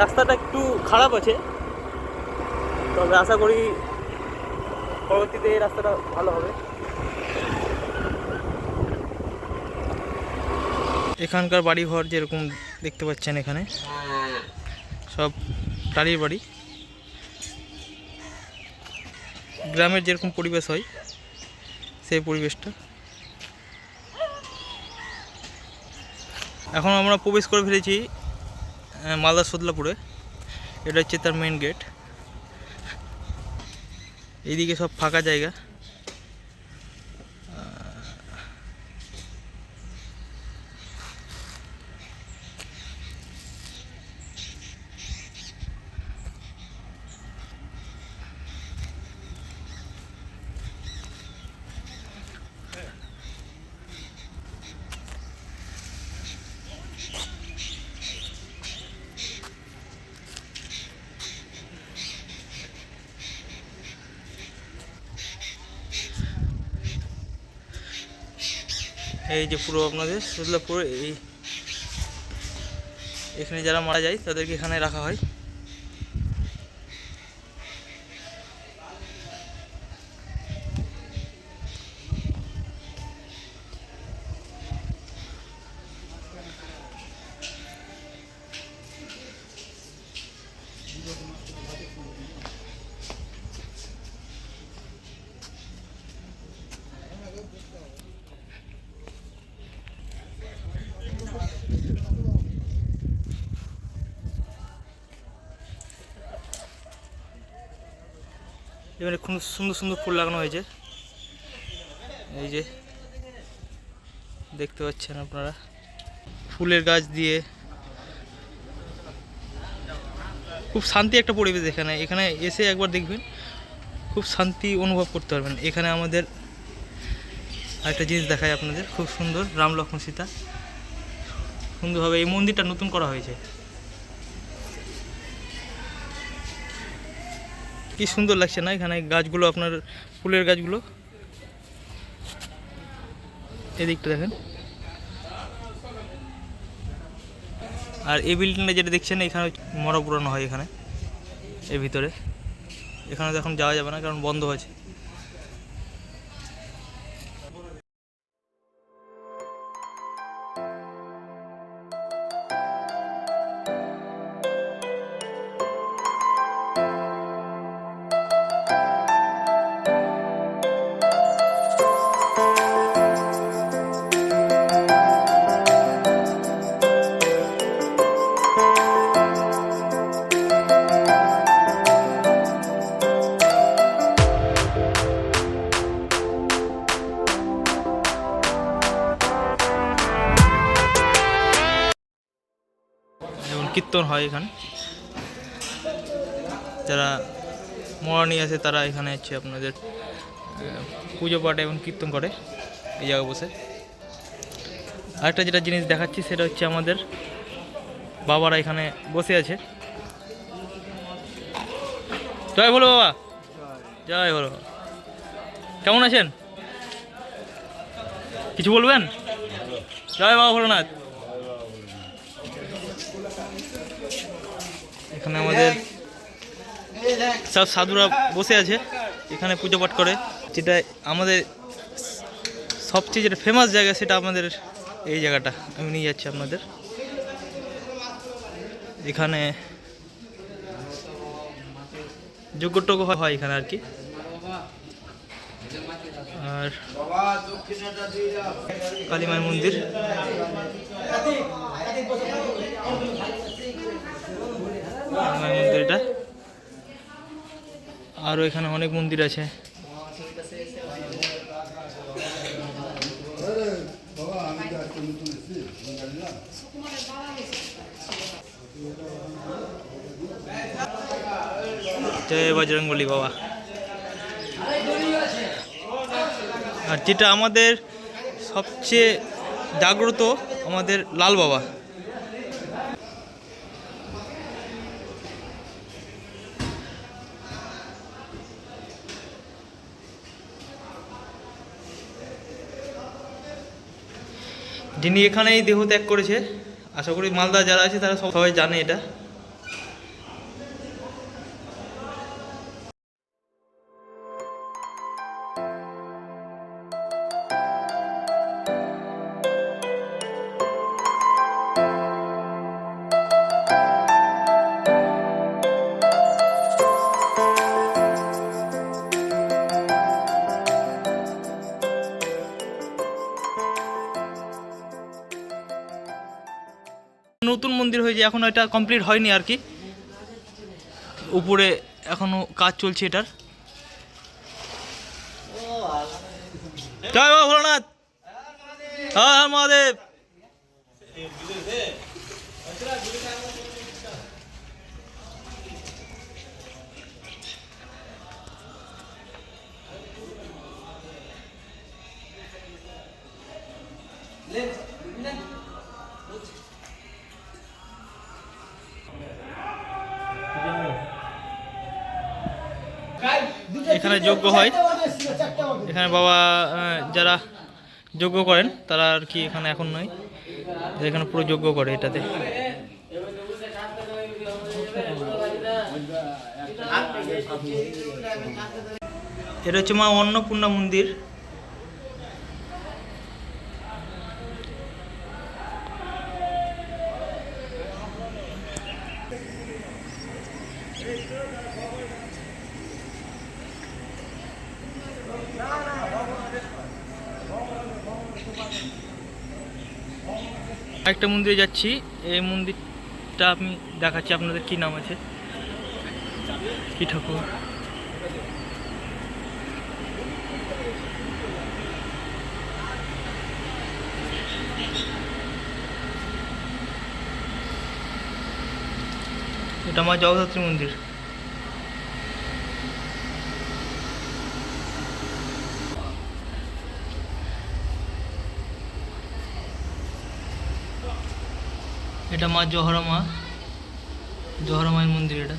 রাস্তাটা একটু খারাপ আছে। তবে আশা করি পরবর্তীতে এই রাস্তাটা ভালো হবে। এখানকার বাড়িঘর যেরকম দেখতে পাচ্ছেন এখানে, সব টালির বাড়ি। গ্রামের যেরকম পরিবেশ হয়, সেই পরিবেশটা। এখন আমরা প্রবেশ করে ফেলেছি মালদা সদলাপুরে। এটা হচ্ছে তার মেন গেট এইদিকে সব ফাঁকা জায়গা। এই যে পুরো আপনাদের সদলাপুর এই এখানে যারা মারা যায় তাদেরকে এখানে রাখা হয়। এবারে খুব সুন্দর সুন্দর ফুল লাগানো হয়েছে। এই যে দেখতে পাচ্ছেন আপনারা। ফুলের গাছ দিয়ে খুব শান্তি একটা পরিবেশ এখানে। এখানে এসে একবার দেখবেন, খুব শান্তি অনুভব করতে পারবেন। এখানে আমাদের একটা জিনিস দেখায় আপনাদের। খুব সুন্দর রাম লক্ষ্মণ সীতা। সুন্দরভাবে এই মন্দিরটা নতুন করা হয়েছে। কি সুন্দর লাগছে না এখানে গাছগুলো, আপনার ফুলের গাছগুলো? এদিকটা দেখেন। আর এই বিল্ডিংটা যেটা দেখছেন, এখানে মরা পুরানো হয় এখানে, এর ভিতরে। এখানে তো এখন যাওয়া যাবে না, কারণ বন্ধ আছে কীর্তন হয় এখানে। যারা মরানি আছে, তারা এখানে হচ্ছে আপনাদের পুজো পাঠ এবং কীর্তন করে এই জায়গায় বসে। আরেকটা যেটা জিনিস দেখাচ্ছি, সেটা হচ্ছে আমাদের বাবারা এখানে বসে আছে। জয় বলো বাবা। জয় বলো কেমন আছেন? কিছু বলবেন? জয় বাবা ভোলানাথ। এখানে আমাদের সব সাধুরা বসে আছে, এখানে পুজো পাঠ করে। যেটা আমাদের সবচেয়ে যেটা ফেমাস জায়গা সেটা আমাদের এই জায়গাটা। আমি নিয়ে যাচ্ছি আপনাদের। এখানে যোগ্যটজ্ঞ হয় এখানে আর কি। আর কালীমাই মন্দির। কালীমাই মন্দির এটা। আরও এখানে অনেক মন্দির আছে। জয় বজরঙ্গলি বাবা। আর যেটা আমাদের সবচেয়ে জাগ্রত আমাদের লাল বাবা। যিনি এখানেই দেহ ত্যাগ করেছে আশা করি মালদা যারা আছে তারা সবাই জানে এটা। নতুন মন্দির হয়েছে এখন এটা কমপ্লিট হয়নি আর কি। উপরে এখনও কাজ চলছে এটার। জয় বাবা ভোলানাথ। হ্যাঁ হ্যাঁ মহাদেব। এখানে যোগ্য হয়। এখানে বাবা যারা যোগ্য করেন, তারা আর কি এখানে এখন নয়। এখানে পুরো যোগ্য করে এটাতে। এটা হচ্ছে মা অন্নপূর্ণা মন্দির। একটা মন্দিরে যাচ্ছি। এই মন্দিরটা আমি দেখাচ্ছি, আপনাদের কি নাম আছে? কি ঠাকুর? এটা আমার জগদ্ধাত্রী মন্দির। এটা মা জহরমা জহরমায়ের জহরা মায়ের মন্দির এটা।